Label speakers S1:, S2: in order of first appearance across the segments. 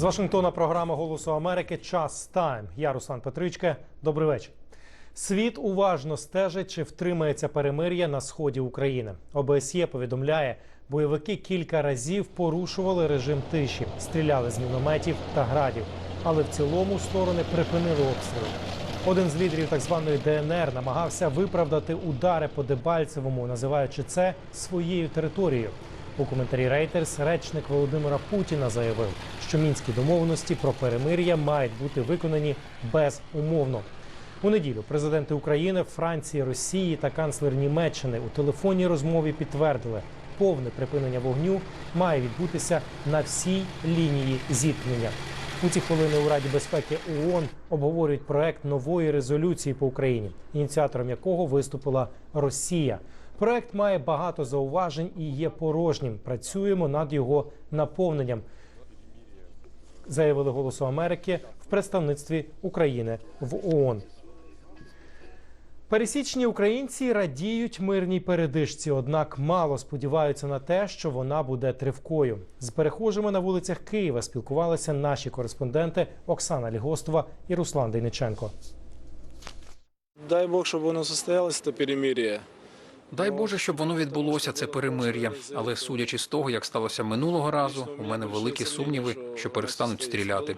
S1: З Вашингтона програма Голосу Америки Час Тайм. Я Руслан Петричка. Добрий вечір. Світ уважно стежить, чи втримається перемир'я на сході України. ОБСЄ повідомляє, бойовики кілька разів порушували режим тиші, стріляли з мінометів та градів, але в цілому сторони припинили обстріли. Один з лідерів так званої ДНР намагався виправдати удари по Дебальцевому, називаючи це своєю територією. У коментарі Reuters речник Володимира Путіна заявив, що мінські домовленості про перемир'я мають бути виконані безумовно. У неділю президенти України, Франції, Росії та канцлер Німеччини у телефонній розмові підтвердили, повне припинення вогню має відбутися на всій лінії зіткнення. У ці хвилини у Раді безпеки ООН обговорюють проект нової резолюції по Україні, ініціатором якого виступила Росія. Проект має багато зауважень і є порожнім. Працюємо над його наповненням. Заявили Голосу Америки в представництві України в ООН. Пересічні українці радіють мирній передишці, однак мало сподіваються на те, що вона буде тривкою. З перехожими на вулицях Києва спілкувалися наші кореспонденти Оксана Лігостова і Руслан Дейниченко.
S2: Дай Бог, щоб воно состоялось, це перемир'я.
S3: Дай Боже, щоб воно відбулося, це перемир'я. Але судячи з того, як сталося минулого разу, у мене великі сумніви, що перестануть стріляти.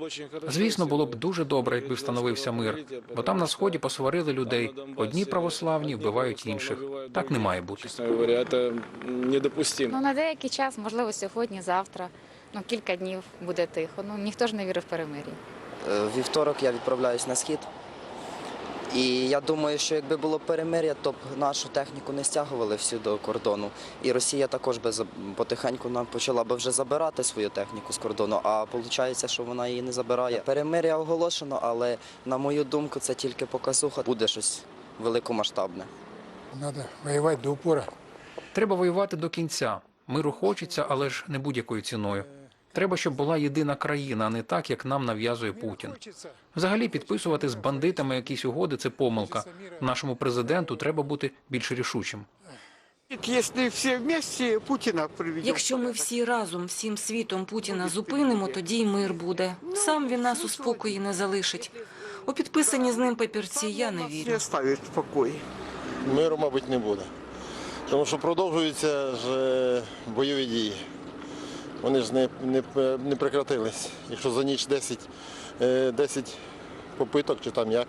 S3: Звісно, було б дуже добре, якби встановився мир, бо там на сході посварили людей. Одні православні вбивають інших. Так не має бути.
S4: Ну на деякий час, можливо, сьогодні, завтра, ну кілька днів буде тихо. Ну ніхто ж не вірив в перемир'я.
S5: Е, вівторок я відправляюсь на схід. І я думаю, що якби було перемир'я, то б нашу техніку не стягували всю до кордону. І Росія також би за- потихеньку нам почала би вже забирати свою техніку з кордону. А виходить, що вона її не забирає. Перемир'я оголошено, але на мою думку, це тільки показуха. Буде щось великомасштабне.
S6: Надо воевать до упора.
S3: Треба воювати до кінця. Миру хочеться, але ж не будь-якою ціною. Треба, щоб була єдина країна, а не так, як нам нав'язує Путін. Взагалі, підписувати з бандитами якісь угоди це помилка. Нашому президенту треба бути більш рішучим.
S7: Якщо.
S8: Ми всі разом, всім світом Путіна зупинимо, тоді й мир буде. Сам він нас у спокої не залишить. У підписані з ним папірці я не вірю.
S9: Миру, мабуть, не буде. Тому що продовжуються ж е, бойові дії. Вони ж не, не, не прекратились. Якщо за ніч 10, е, 10 попиток чи там як.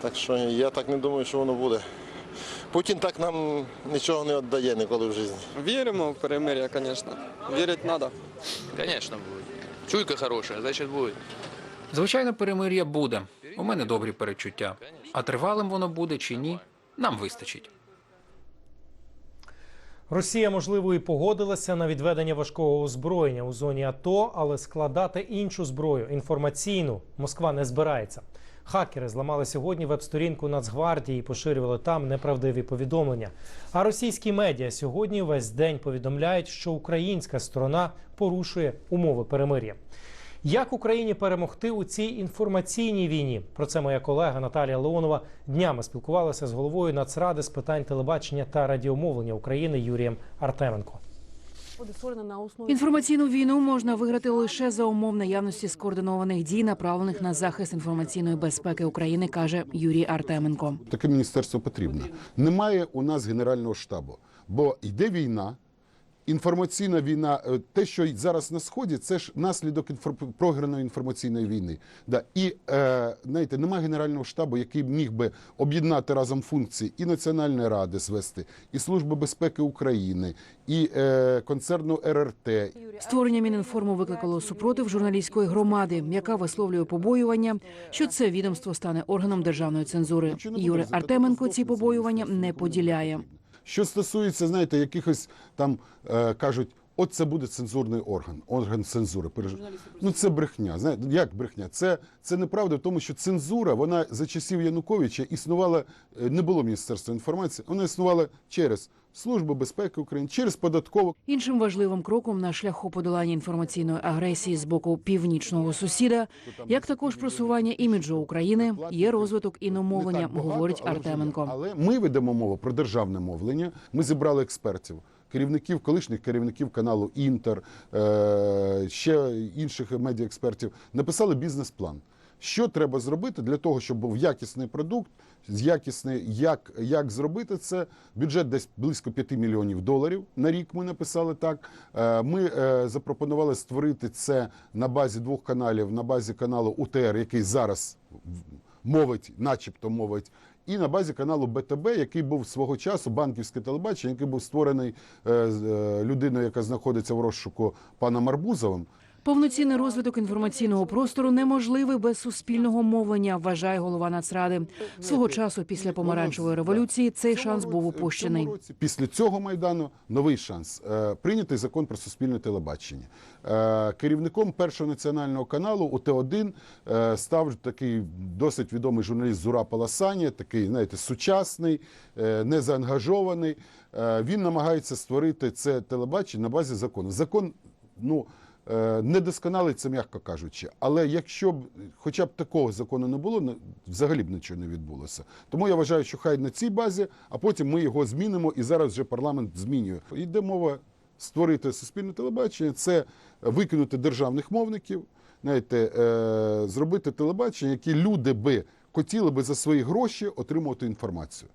S9: Так що я так не думаю, що воно буде. Путін так нам нічого не віддає ніколи в житті.
S10: Віримо в перемир'я, звісно. Вірити треба.
S11: Конечно, будет. Чуйка хорошая, значит будет.
S3: Звичайно, перемир'я буде. У мене добрі перечуття. А тривалим воно буде чи ні, нам вистачить.
S1: Росія, можливо, і погодилася на відведення важкого озброєння у зоні АТО, але складати іншу зброю інформаційну Москва не збирається. Хакери зламали сьогодні веб-сторінку Нацгвардії і поширювали там неправдиві повідомлення. А російські медіа сьогодні весь день повідомляють, що українська сторона порушує умови перемир'я. Як Україні перемогти у цій інформаційній війні? Про це моя колега Наталія Леонова днями спілкувалася з головою Нацради з питань телебачення та радіомовлення України Юрієм Артеменко.
S12: Інформаційну війну можна виграти лише за умов наявності скоординованих дій, направлених на захист інформаційної безпеки України, каже Юрій Артеменко.
S13: Таке міністерство потрібно. Немає у нас генерального штабу, бо йде війна. Інформаційна війна, е, те, що зараз на сході, це ж наслідок інфор- програної інформаційної війни. Да. І е, знаєте, немає генерального штабу, який міг би об'єднати разом функції і Національної ради звести, і Служби безпеки України, і е, концерну РРТ,
S12: Створення Мінінформу викликало супротив журналістської громади, яка висловлює побоювання, що це відомство стане органом державної цензури. Юрій Артеменко ці побоювання не поділяє.
S13: Що стосується, знаєте, якихось там е, кажуть, от це буде цензурний орган, орган цензури. Переж- Ну це брехня. Знаєте, як брехня? Це, це неправда, тому що цензура, вона за часів Януковича існувала, е, не було Міністерства інформації, вона існувала через Службу безпеки України, через податкову.
S12: Іншим важливим кроком на шляху подолання інформаційної агресії з боку північного сусіда, як також просування іміджу України, є розвиток іномовлення, говорить. Артеменко.
S13: Але ми ведемо мову про державне мовлення. Ми зібрали експертів керівників, колишніх керівників каналу Інтер, е, ще інших медіаекспертів, написали бізнес-план. Що треба зробити для того, щоб був якісний продукт, якісний, як, як зробити це? Бюджет десь близько 5 мільйонів доларів на рік. Ми написали так. Е, Ми е, запропонували створити це на базі двох каналів, на базі каналу УТР, який зараз мовить, начебто мовить, і на базі каналу БТБ, який був свого часу банківське телебачення, який був створений е, людиною, яка знаходиться в розшуку пана Марбузовим.
S12: Повноцінний розвиток інформаційного простору неможливий без суспільного мовлення, вважає голова Нацради. Свого часу після помаранчевої революції цей шанс був упущений.
S13: Після цього майдану новий шанс Е, прийнятий закон про суспільне телебачення. Е, Керівником першого національного каналу УТ1 е, став такий досить відомий журналіст Зура Паласані, такий, знаєте, сучасний, незаангажований. Він намагається створити це телебачення на базі закону. Закон, ну. Е, Недосконалий це, м'яко кажучи, але якщо б хоча б такого закону не було, взагалі б нічого не відбулося. Тому я вважаю, що хай на цій базі, а потім ми його змінимо, і зараз вже парламент змінює. Йде мова створити суспільне телебачення, це викинути державних мовників, знаєте, е, зробити телебачення, які люди би хотіли би за свої гроші отримувати інформацію.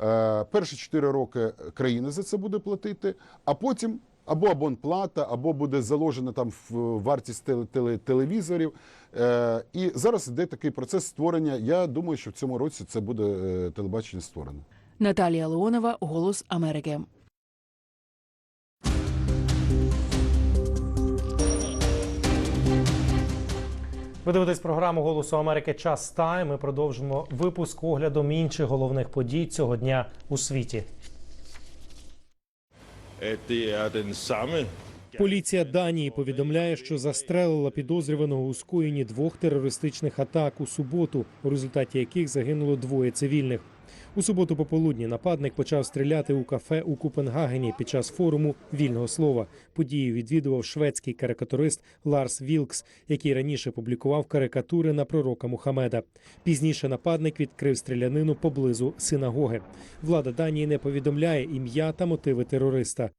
S13: Е, Перші 4 роки країна за це буде платити, а потім або абонплата, або буде заложена там в вартість теле- теле- телевізорів. Е, І зараз йде такий процес створення. Я думаю, що в цьому році це буде е, телебачення створено.
S12: Наталія Леонова, Голос Америки.
S1: Ви дивитесь програму Голосу Америки Час Тайм. Ми продовжимо випуск оглядом інших головних подій цього дня у світі. Поліція Данії повідомляє, що застрелила підозрюваного у скоєнні двох терористичних атак у суботу, у результаті яких загинуло двоє цивільних. У суботу пополудні нападник почав стріляти у кафе у Копенгагені під час форуму вільного слова. Подію відвідував шведський карикатурист Ларс Вілкс, який раніше публікував карикатури на пророка Мухамеда. Пізніше нападник відкрив стрілянину поблизу синагоги. Влада Данії не повідомляє ім'я та мотиви терориста.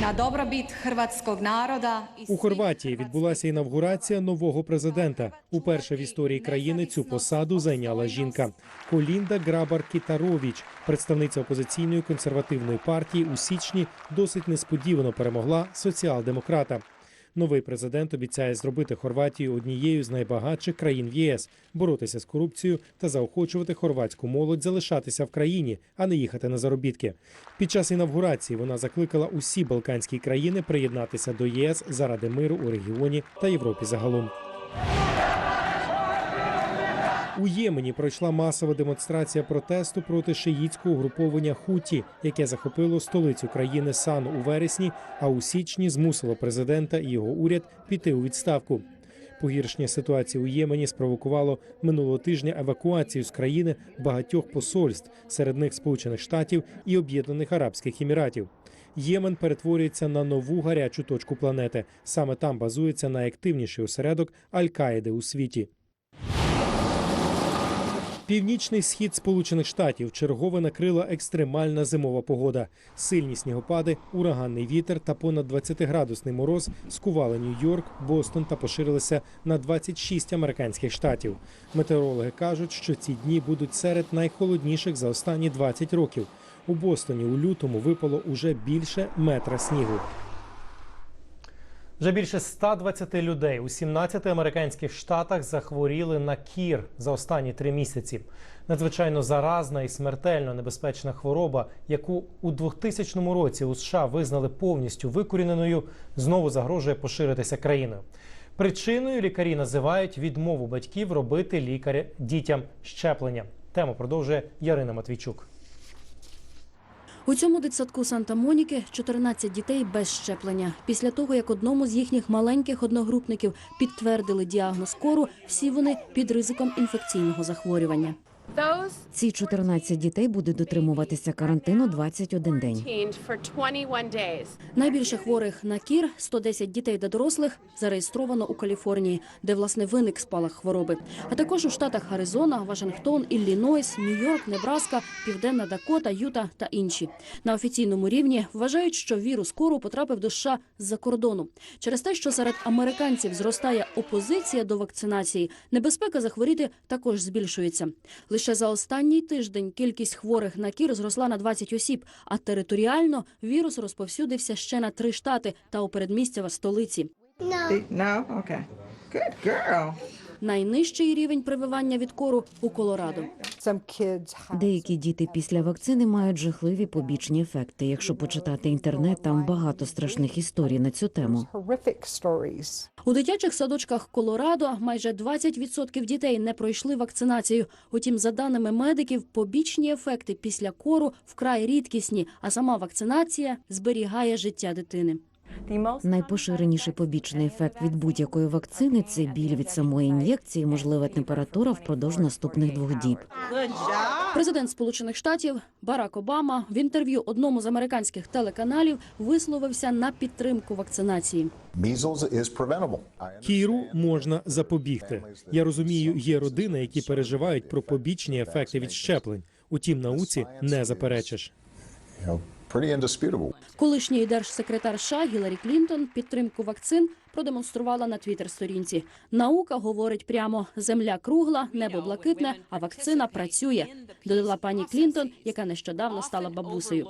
S14: Na добробіт хрватського народа
S1: У Хорватії відбулася інавгурація нового президента. Уперше в історії країни цю посаду зайняла жінка Колінда Грабар Кітаровіч, представниця опозиційної консервативної партії. У січні досить несподівано перемогла соціал-демократа. Новий президент обіцяє зробити Хорватію однією з найбагатших країн в ЄС, боротися з корупцією та заохочувати хорватську молодь залишатися в країні, а не їхати на заробітки. Під час інавгурації вона закликала усі балканські країни приєднатися до ЄС заради миру у регіоні та Європі загалом. У Ємені пройшла масова демонстрація протесту проти шиїцького угруповання Хуті, яке захопило столицю країни Сану у вересні, а у січні змусило президента і його уряд піти у відставку. Погіршення ситуації у Ємені спровокувало минулого тижня евакуацію з країни багатьох посольств, серед них Сполучених Штатів і Об'єднаних Арабських Еміратів. Ємен перетворюється на нову гарячу точку планети. Саме там базується найактивніший осередок Аль-Каїди у світі. Північний схід Сполучених Штатів чергове накрила екстремальна зимова погода. Сильні снігопади, ураганний вітер та понад 20-градусний мороз скували Нью-Йорк, Бостон та поширилися на 26 американських штатів. Метеорологи кажуть, що ці дні будуть серед найхолодніших за останні 20 років. У Бостоні у лютому випало уже більше метра снігу. Вже більше 120 людей у 17 американських штатах захворіли на кір за останні три місяці. Надзвичайно заразна і смертельно небезпечна хвороба, яку у 2000 році у США визнали повністю викоріненою, знову загрожує поширитися країною. Причиною лікарі називають відмову батьків робити лікаря дітям щеплення. Тему продовжує Ярина Матвійчук.
S15: У цьому дитсадку Санта-Моніки 14 дітей без щеплення. Після того, як одному з їхніх маленьких одногрупників підтвердили діагноз кору, всі вони під ризиком інфекційного захворювання.
S16: Ці 14 дітей будуть дотримуватися карантину 21 день.
S15: Найбільше хворих на кір 110 дітей та дорослих зареєстровано у Каліфорнії, де власне виник спалах хвороби. А також у штатах Аризона, Вашингтон, Іллінойс, Нью-Йорк, Небраска, Південна Дакота, Юта та інші. На офіційному рівні вважають, що вірус кору потрапив до США з-за кордону. Через те, що серед американців зростає опозиція до вакцинації, небезпека захворіти також збільшується. Лише за останній тиждень кількість хворих на кір зросла на 20 осіб, а територіально вірус розповсюдився ще на три штати та у передмістя столиці.
S17: No? Okay. Good girl.
S15: Найнижчий рівень прививання від кору у Колорадо.
S16: Деякі діти після вакцини мають жахливі побічні ефекти. Якщо почитати інтернет, там багато страшних історій на цю тему.
S15: У дитячих садочках Колорадо майже 20% дітей не пройшли вакцинацію. Утім, за даними медиків, побічні ефекти після кору вкрай рідкісні, а сама вакцинація зберігає життя дитини.
S16: Найпоширеніший побічний ефект від будь-якої вакцини це біль від самої ін'єкції, можлива температура впродовж наступних двох діб.
S15: Президент Сполучених Штатів Барак Обама в інтерв'ю одному з американських телеканалів висловився на підтримку вакцинації.
S1: Кіру можна запобігти. Я розумію, є родини, які переживають про побічні ефекти від щеплень. Утім, науці не заперечиш.
S15: Колишній держсекретар США Гіларі Клінтон підтримку вакцин продемонструвала на твіттер-сторінці. Наука говорить прямо: земля кругла, небо блакитне, а вакцина працює. Додала пані Клінтон, яка нещодавно стала бабусею.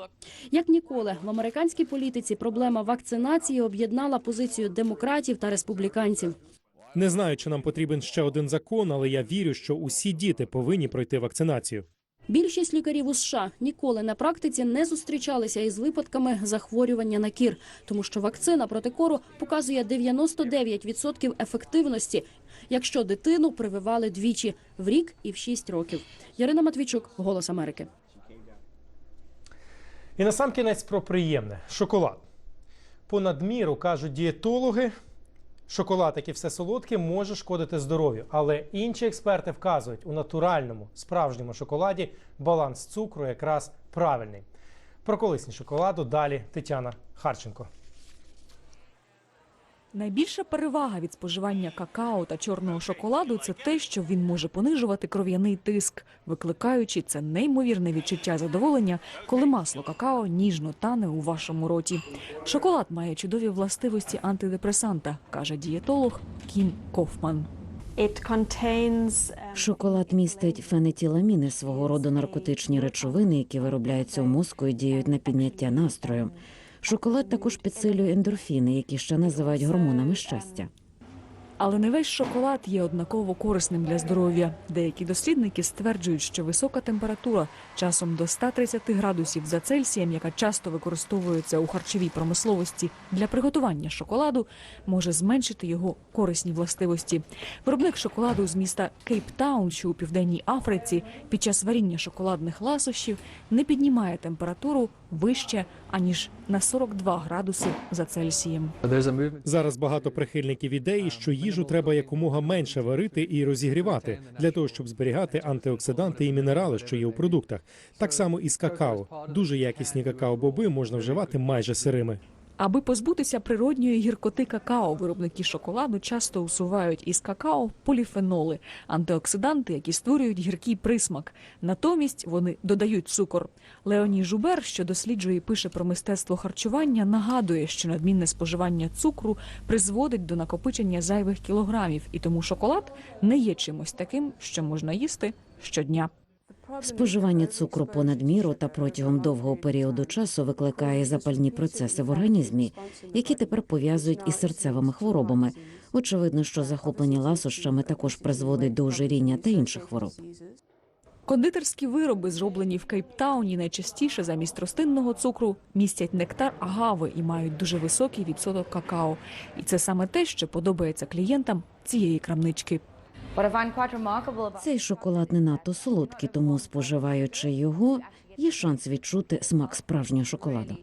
S15: Як ніколи в американській політиці проблема вакцинації об'єднала позицію демократів та республіканців.
S1: Не знаю, чи нам потрібен ще один закон, але я вірю, що усі діти повинні пройти вакцинацію.
S15: Більшість лікарів у США ніколи на практиці не зустрічалися із випадками захворювання на кір, тому що вакцина проти кору показує 99% ефективності, якщо дитину прививали двічі в рік і в 6 років. Ярина Матвійчук, Голос Америки.
S1: І насамкінець про приємне шоколад. Понад міру кажуть дієтологи. Шоколад, як все солодке, може шкодити здоров'ю, але інші експерти вказують, у натуральному справжньому шоколаді баланс цукру якраз правильний. Про колисні шоколаду далі Тетяна Харченко.
S18: Найбільша перевага від споживання какао та чорного шоколаду це те, що він може понижувати кров'яний тиск, викликаючи це неймовірне відчуття задоволення, коли масло какао ніжно тане у вашому роті. Шоколад має чудові властивості антидепресанта, каже дієтолог Кім Кофман.
S16: Шоколад містить фенетіламіни, свого роду наркотичні речовини, які виробляються у мозку і діють на підняття настрою. Шоколад також підсилює ендорфіни, які ще називають гормонами щастя.
S18: Але не весь шоколад є однаково корисним для здоров'я. Деякі дослідники стверджують, що висока температура, часом до 130 градусів за Цельсієм, яка часто використовується у харчовій промисловості для приготування шоколаду, може зменшити його корисні властивості. Виробник шоколаду з міста Кейптаун, що у південній Африці, під час варіння шоколадних ласощів не піднімає температуру вище аніж на 42 градуси за Цельсієм.
S1: Зараз багато прихильників ідеї, що їжу треба якомога менше варити і розігрівати для того, щоб зберігати антиоксиданти і мінерали, що є у продуктах. Так само і з какао. Дуже якісні какао-боби можна вживати майже сирими.
S18: Аби позбутися природньої гіркоти какао, виробники шоколаду часто усувають із какао поліфеноли, антиоксиданти, які створюють гіркий присмак. Натомість вони додають цукор. Леоній Жубер, що досліджує і пише про мистецтво харчування, нагадує, що надмінне споживання цукру призводить до накопичення зайвих кілограмів, і тому шоколад не є чимось таким, що можна їсти щодня.
S16: Споживання цукру понад міру та протягом довгого періоду часу викликає запальні процеси в організмі, які тепер пов'язують із серцевими хворобами. Очевидно, що захоплення ласощами також призводить до ожиріння та інших хвороб.
S18: Кондитерські вироби, зроблені в Кейптауні, найчастіше замість рослинного цукру містять нектар агави і мають дуже високий відсоток какао. І це саме те, що подобається клієнтам цієї крамнички.
S16: Цей шоколад не надто солодкий, тому споживаючи його, є шанс відчути смак справжнього шоколаду.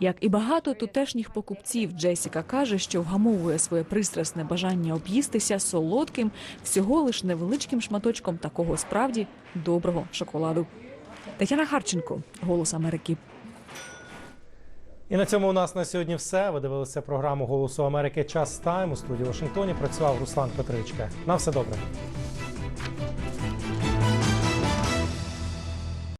S18: Як і багато тутешніх покупців, Джесіка каже, що вгамовує своє пристрасне бажання об'їстися солодким, всього лиш невеличким шматочком такого справді доброго шоколаду. Тетяна Харченко, Голос Америки.
S1: І на цьому у нас на сьогодні все. Ви дивилися програму Голосу Америки Час Тайм у студії Вашингтоні. Працював Руслан Петричка. На все добре.